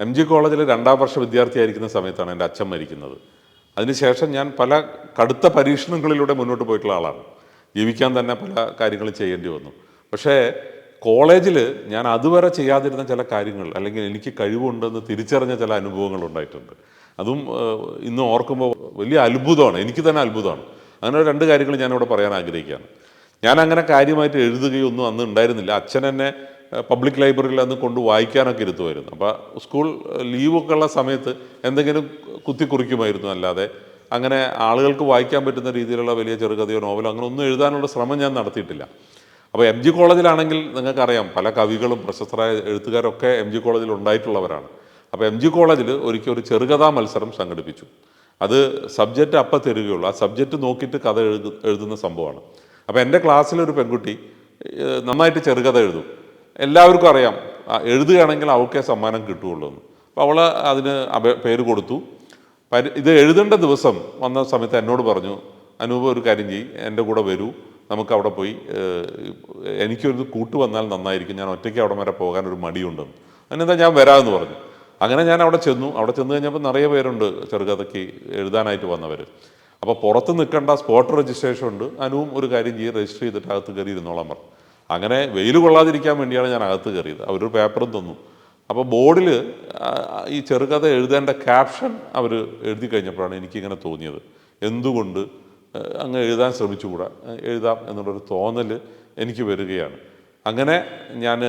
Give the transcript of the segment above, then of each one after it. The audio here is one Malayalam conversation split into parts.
എം ജി കോളേജിൽ രണ്ടാം വർഷ വിദ്യാർത്ഥിയായിരിക്കുന്ന സമയത്താണ് എന്റെ അച്ഛൻ മരിക്കുന്നത്. അതിനുശേഷം ഞാൻ പല കടുത്ത പരീക്ഷണങ്ങളിലൂടെ മുന്നോട്ട് പോയിട്ടുള്ള ആളാണ്. ജീവിക്കാൻ തന്നെ പല കാര്യങ്ങളും ചെയ്യേണ്ടി വന്നു. പക്ഷേ കോളേജിൽ ഞാൻ അതുവരെ ചെയ്യാതിരുന്ന ചില കാര്യങ്ങൾ അല്ലെങ്കിൽ എനിക്ക് കഴിവുണ്ടെന്ന് തിരിച്ചറിഞ്ഞ ചില അനുഭവങ്ങൾ ഉണ്ടായിട്ടുണ്ട്. അതും ഇന്ന് ഓർക്കുമ്പോൾ വലിയ അത്ഭുതമാണ്. എനിക്ക് തന്നെ അത്ഭുതമാണ്. അങ്ങനെ രണ്ട് കാര്യങ്ങൾ ഞാനിവിടെ പറയാൻ ആഗ്രഹിക്കുകയാണ്. ഞാൻ അങ്ങനെ കാര്യമായിട്ട് എഴുതുകയൊന്നും അന്ന് ഉണ്ടായിരുന്നില്ല. അച്ഛൻ എന്നെ പബ്ലിക് ലൈബ്രറിയിൽ അന്ന് കൊണ്ട് വായിക്കാനൊക്കെ ഇരുത്തുമായിരുന്നു. അപ്പോൾ സ്കൂൾ ലീവൊക്കെ ഉള്ള സമയത്ത് എന്തെങ്കിലും കുത്തി കുറിക്കുമായിരുന്നു അല്ലാതെ. അങ്ങനെ ആളുകൾക്ക് വായിക്കാൻ പറ്റുന്ന രീതിയിലുള്ള വലിയ ചെറുകഥയോ നോവലോ അങ്ങനെ ഒന്നും എഴുതാനുള്ള ശ്രമം ഞാൻ നടത്തിയിട്ടില്ല. അപ്പോൾ എം ജി കോളേജിലാണെങ്കിൽ നിങ്ങൾക്കറിയാം പല കവികളും പ്രശസ്തരായ എഴുത്തുകാരൊക്കെ എം ജി കോളേജിൽ ഉണ്ടായിട്ടുള്ളവരാണ്. അപ്പോൾ എം ജി കോളേജിൽ ഒരിക്കൽ ഒരു ചെറുകഥാ മത്സരം സംഘടിപ്പിച്ചു. അത് സബ്ജക്റ്റ് അപ്പം തരികയുള്ളൂ. ആ സബ്ജക്റ്റ് നോക്കിയിട്ട് കഥ എഴുതുന്ന സംഭവമാണ്. അപ്പോൾ എന്റെ ക്ലാസ്സിലൊരു പെൺകുട്ടി നന്നായിട്ട് ചെറുകഥ എഴുതും. എല്ലാവർക്കും അറിയാം. എഴുതുകയാണെങ്കിൽ അവൾക്കേ സമ്മാനം കിട്ടുകയുള്ളൂ എന്ന്. അപ്പോൾ അവൾ അതിന് പേര് കൊടുത്തു. ഇത് എഴുതേണ്ട ദിവസം വന്ന സമയത്ത് എന്നോട് പറഞ്ഞു അനൂപ് ഒരു കാര്യം ചെയ്യ് എന്റെ കൂടെ വരൂ. നമുക്ക് അവിടെ പോയി എനിക്കൊരു കൂട്ട് വന്നാൽ നന്നായിരിക്കും. ഞാൻ ഒറ്റയ്ക്ക് അവിടെ വരെ പോകാൻ ഒരു മടിയുണ്ടെന്ന് അതിനെന്താ ഞാൻ വരാമെന്ന് പറഞ്ഞു. അങ്ങനെ ഞാൻ അവിടെ ചെന്നു. അവിടെ ചെന്ന് കഴിഞ്ഞപ്പോൾ നിറയെ പേരുണ്ട് ചെറുകഥയ്ക്ക് എഴുതാനായിട്ട് വന്നവർ അപ്പോൾ പുറത്ത് നിൽക്കേണ്ട സ്പോട്ട് രജിസ്ട്രേഷൻ ഉണ്ട്. അനുവും ഒരു കാര്യം ചെയ്ത് രജിസ്റ്റർ ചെയ്തിട്ട് അകത്ത് കയറി പറഞ്ഞു അങ്ങനെ വെയിൽ കൊള്ളാതിരിക്കാൻ വേണ്ടിയാണ് ഞാൻ അകത്ത് കയറിയത്. അവരൊരു പേപ്പറും തന്നു. അപ്പോൾ ബോർഡിൽ ഈ ചെറുകഥ എഴുതേണ്ട ക്യാപ്ഷൻ അവർ എഴുതി കഴിഞ്ഞപ്പോഴാണ് എനിക്കിങ്ങനെ തോന്നിയത്. എന്തുകൊണ്ട് അങ്ങ് എഴുതാൻ ശ്രമിച്ചുകൂടാ? എഴുതാം എന്നുള്ളൊരു തോന്നൽ എനിക്ക് വരികയാണ്. അങ്ങനെ ഞാൻ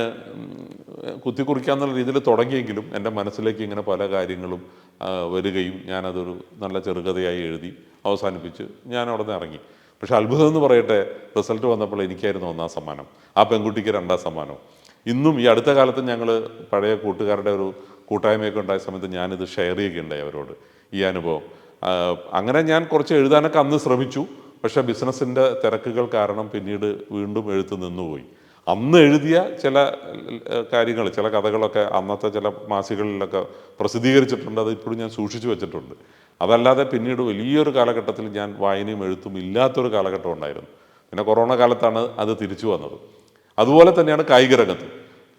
കുത്തിക്കുറിക്കാന്നുള്ള രീതിയിൽ തുടങ്ങിയെങ്കിലും എന്റെ മനസ്സിലേക്ക് ഇങ്ങനെ പല കാര്യങ്ങളും വരികയും ഞാനതൊരു നല്ല ചെറുകഥയായി എഴുതി അവസാനിപ്പിച്ച് ഞാൻ അവിടെ നിന്ന് ഇറങ്ങി. പക്ഷെ അത്ഭുതം എന്ന് പറയട്ടെ റിസൾട്ട് വന്നപ്പോൾ എനിക്കായിരുന്നു ഒന്നാം സമ്മാനം ആ പെൺകുട്ടിക്ക് രണ്ടാം സമ്മാനം. ഇന്നും ഈ അടുത്ത കാലത്ത് ഞങ്ങൾ പഴയ കൂട്ടുകാരുടെ ഒരു കൂട്ടായ്മയൊക്കെ ഉണ്ടായ സമയത്ത് ഞാനിത് ഷെയർ ചെയ്യുകയുണ്ടായി അവരോട് ഈ അനുഭവം. അങ്ങനെ ഞാൻ കുറച്ച് എഴുതാനൊക്കെ അന്ന് ശ്രമിച്ചു പക്ഷേ ബിസിനസ്സിന്റെ തിരക്കുകൾ കാരണം പിന്നീട് വീണ്ടും എഴുത്ത് നിന്നുപോയി. അന്ന് എഴുതിയ ചില കാര്യങ്ങൾ ചില കഥകളൊക്കെ അന്നത്തെ ചില മാസികകളിലൊക്കെ പ്രസിദ്ധീകരിച്ചിട്ടുണ്ട് അത് ഇപ്പോഴും ഞാൻ സൂക്ഷിച്ചു വെച്ചിട്ടുണ്ട്. അതല്ലാതെ പിന്നീട് വലിയൊരു കാലഘട്ടത്തിൽ ഞാൻ വായനയും എഴുത്തും ഇല്ലാത്തൊരു കാലഘട്ടം ഉണ്ടായിരുന്നു. പിന്നെ കൊറോണ കാലത്താണ് അത് തിരിച്ചു വന്നത്. അതുപോലെ തന്നെയാണ് കായിക രംഗത്ത്.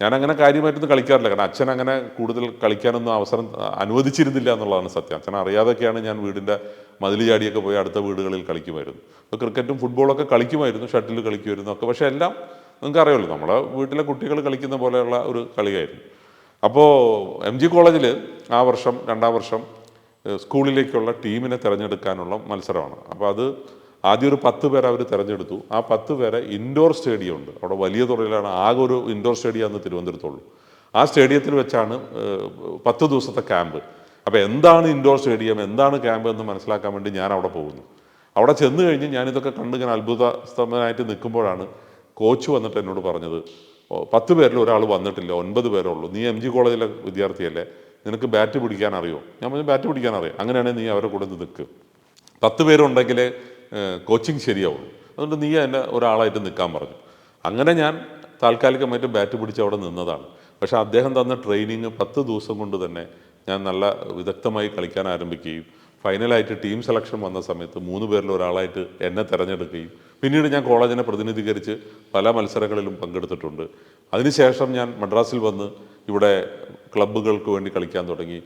ഞാൻ അങ്ങനെ കാര്യമായിട്ടൊന്നും കളിക്കാറില്ല. കാരണം അച്ഛൻ അങ്ങനെ കൂടുതൽ കളിക്കാനൊന്നും അവസരം അനുവദിച്ചിരുന്നില്ല എന്നുള്ളതാണ് സത്യം. അച്ഛൻ അറിയാതൊക്കെയാണ് ഞാൻ വീടിന്റെ മതിൽ ചാടിയൊക്കെ പോയി അടുത്ത വീടുകളിൽ കളിക്കുമായിരുന്നു. അപ്പോൾ ക്രിക്കറ്റും ഫുട്ബോളൊക്കെ കളിക്കുമായിരുന്നു ഷട്ടിൽ കളിക്കുമായിരുന്നു ഒക്കെ. പക്ഷേ എല്ലാം നിങ്ങൾക്ക് അറിയാമല്ലോ നമ്മളെ വീട്ടിലെ കുട്ടികൾ കളിക്കുന്ന പോലെയുള്ള ഒരു കളിയായിരുന്നു. അപ്പോൾ എം ജി കോളേജിൽ ആ വർഷം രണ്ടാം വർഷം സ്കൂളിലേക്കുള്ള ടീമിനെ തിരഞ്ഞെടുക്കാനുള്ള മത്സരമാണ്. അപ്പോൾ അത് ആദ്യം ഒരു പത്ത് പേരെ അവർ തിരഞ്ഞെടുത്തു. ആ പത്ത് പേരെ ഇൻഡോർ സ്റ്റേഡിയം ഉണ്ട്. അവിടെ വലിയ തുറയിലാണ് ആകെ ഒരു ഇൻഡോർ സ്റ്റേഡിയം എന്ന് തിരുവനന്തപുരത്തുള്ളൂ. ആ സ്റ്റേഡിയത്തിൽ വെച്ചാണ് പത്ത് ദിവസത്തെ ക്യാമ്പ് അപ്പോൾ എന്താണ് ഇൻഡോർ സ്റ്റേഡിയം എന്താണ് ക്യാമ്പ് എന്ന് മനസ്സിലാക്കാൻ വേണ്ടി ഞാൻ അവിടെ പോകുന്നു. അവിടെ ചെന്ന് കഴിഞ്ഞ് ഞാനിതൊക്കെ കണ്ട് ഇങ്ങനെ അത്ഭുതസ്തംഭനായിട്ട് നിൽക്കുമ്പോഴാണ് കോച്ച് വന്നിട്ട് എന്നോട് പറഞ്ഞത് "ഓ, പത്ത് പേരിൽ ഒരാൾ വന്നിട്ടില്ല ഒൻപത് പേരേ ഉള്ളൂ. നീ എം ജി കോളേജിലെ വിദ്യാർത്ഥിയല്ലേ? നിനക്ക് ബാറ്റ് പിടിക്കാൻ അറിയോ ഞാൻ പറഞ്ഞു ബാറ്റ് പിടിക്കാൻ അറിയാം അങ്ങനെയാണെങ്കിൽ നീ അവരെ കൂടെ നിൽക്ക് പത്ത് പേരുണ്ടെങ്കിലേ കോച്ചിങ് ശരിയാവുള്ളൂ. അതുകൊണ്ട് നീ എന്നെ ഒരാളായിട്ട് നിൽക്കാൻ പറഞ്ഞു. അങ്ങനെ ഞാൻ താൽക്കാലികമായിട്ട് ബാറ്റ് പിടിച്ച് അവിടെ നിന്നതാണ്. പക്ഷേ അദ്ദേഹം തന്ന ട്രെയിനിങ് പത്ത് ദിവസം കൊണ്ട് തന്നെ ഞാൻ നല്ല വിദഗ്ധമായി കളിക്കാൻ ആരംഭിക്കുകയും ഫൈനലായിട്ട് ടീം സെലക്ഷൻ വന്ന സമയത്ത് മൂന്ന് പേരിൽ ഒരാളായിട്ട് എന്നെ തിരഞ്ഞെടുക്കുകയും പിന്നീട് ഞാൻ കോളേജിനെ പ്രതിനിധീകരിച്ച് പല മത്സരങ്ങളിലും പങ്കെടുത്തിട്ടുണ്ട്. അതിനുശേഷം ഞാൻ മദ്രാസിൽ വന്ന് ഇവിടെ ക്ലബ്ബുകൾക്ക് വേണ്ടി കളിക്കാൻ തുടങ്ങി.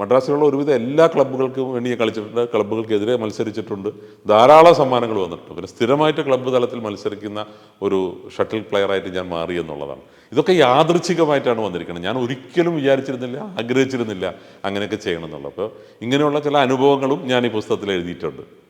മദ്രാസിലുള്ള ഒരുവിധം എല്ലാ ക്ലബ്ബുകൾക്കും വേണ്ടി കളിച്ചിട്ടുണ്ട്. ക്ലബ്ബുകൾക്കെതിരെ മത്സരിച്ചിട്ടുണ്ട്. ധാരാളം സമ്മാനങ്ങൾ വന്നിട്ടുണ്ട്. പിന്നെ സ്ഥിരമായിട്ട് ക്ലബ്ബ് തലത്തിൽ മത്സരിക്കുന്ന ഒരു ഷട്ടിൽ പ്ലെയറായിട്ട് ഞാൻ മാറി എന്നുള്ളതാണ്. ഇതൊക്കെ യാദൃച്ഛികമായിട്ടാണ് വന്നിരിക്കുന്നത്. ഞാൻ ഒരിക്കലും വിചാരിച്ചിരുന്നില്ല ആഗ്രഹിച്ചിരുന്നില്ല അങ്ങനെയൊക്കെ ചെയ്യണം എന്നുള്ളത്. അപ്പോൾ ഇങ്ങനെയുള്ള ചില അനുഭവങ്ങളും ഞാൻ ഈ പുസ്തകത്തിൽ എഴുതിയിട്ടുണ്ട്.